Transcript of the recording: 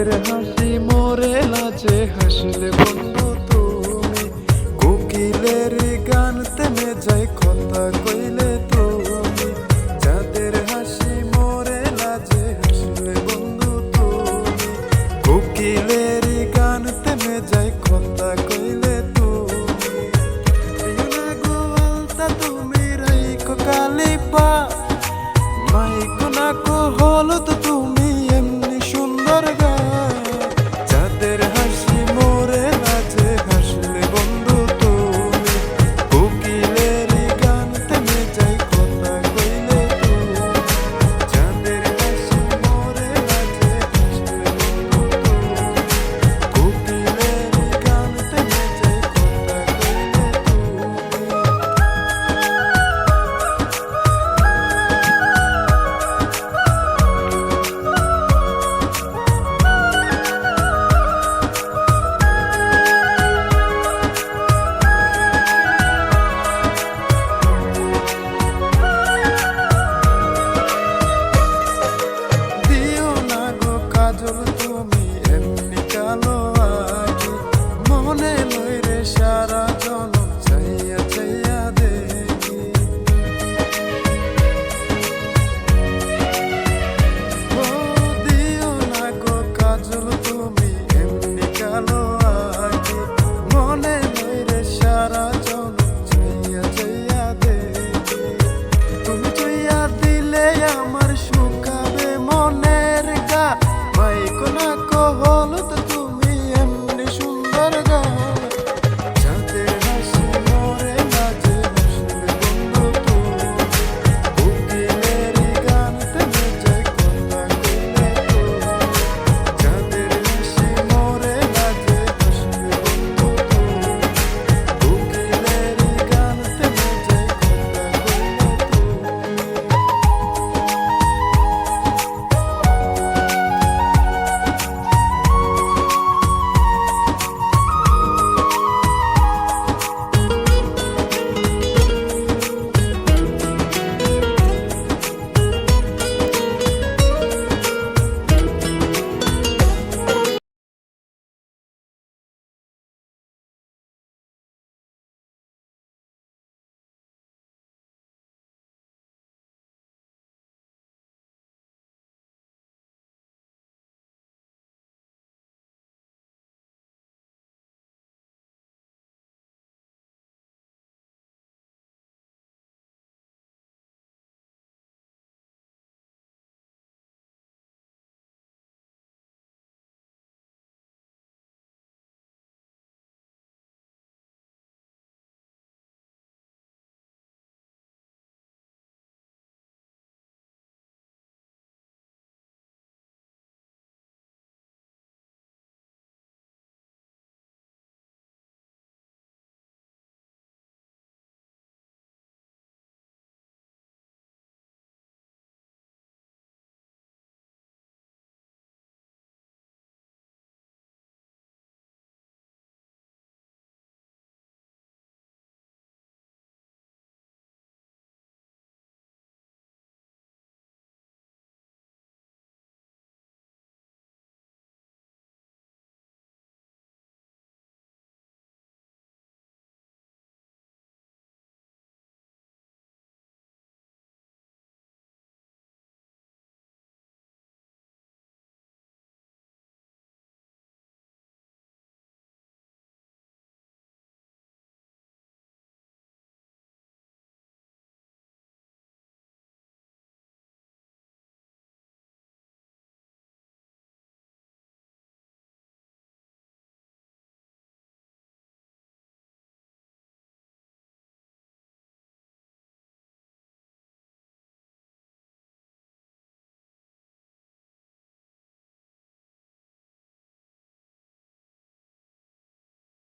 মুখের হাসি, মরে লাজে হাসলে বন্ধু তুমি। কোকিলের গান তেমে যাই কথা কইলে তুমি। যাদের হাসি, মরে লাজে হাসলে বন্ধ তুমি। কোকিলের